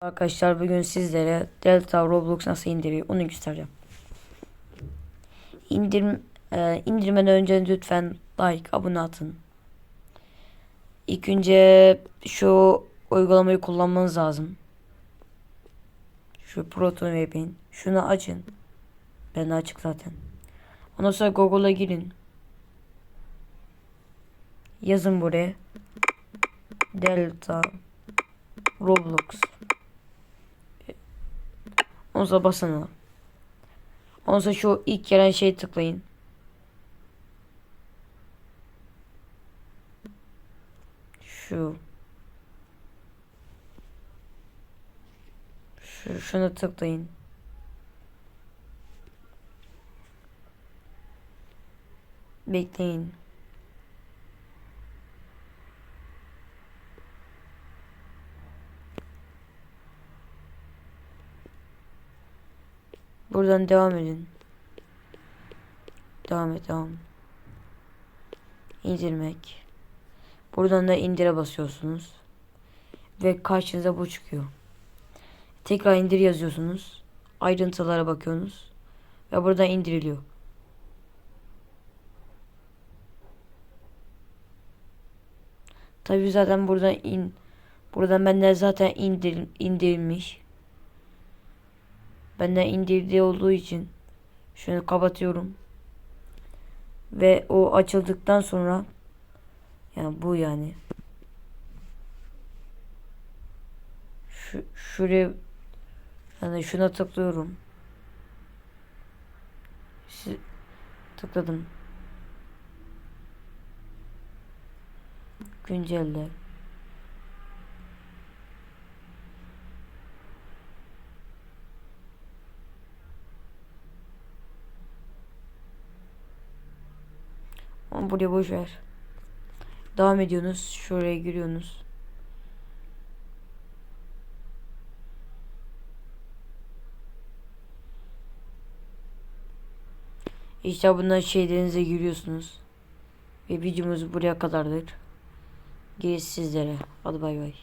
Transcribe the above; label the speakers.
Speaker 1: Arkadaşlar bugün sizlere Delta Roblox nasıl indiriyor onu göstereceğim. İndirim, e, indirmeden önce lütfen like, abone atın. İlk önce şu uygulamayı kullanmanız lazım. Şu Proton VPN. Şunu açın. Ben de açık zaten. Ondan sonra Google'a girin. Yazın buraya. Delta Roblox. Sonra basın ona. Sonra şu ilk gelen şeye tıklayın. Şu. Şu şuna tıklayın. Bekleyin. Buradan devam edin. Devam et devam. İndirmek. Buradan da indire basıyorsunuz. Ve karşınıza bu çıkıyor. Tekrar indir yazıyorsunuz. Ayrıntılara bakıyorsunuz. Ve buradan indiriliyor. Tabi zaten buradan in buradan benden zaten indir, indirilmiş. Benden indirdiği olduğu için şunu kapatıyorum. Ve o açıldıktan sonra yani bu yani şu şuraya yani şuna tıklıyorum. Şu, tıkladım. Güncelle. Ama buraya boş ver. Devam ediyorsunuz. Şuraya giriyorsunuz. İşte bundan şeylerinize giriyorsunuz. Ve videomuz buraya kadardır. Gerisi sizlere. Hadi bay bay.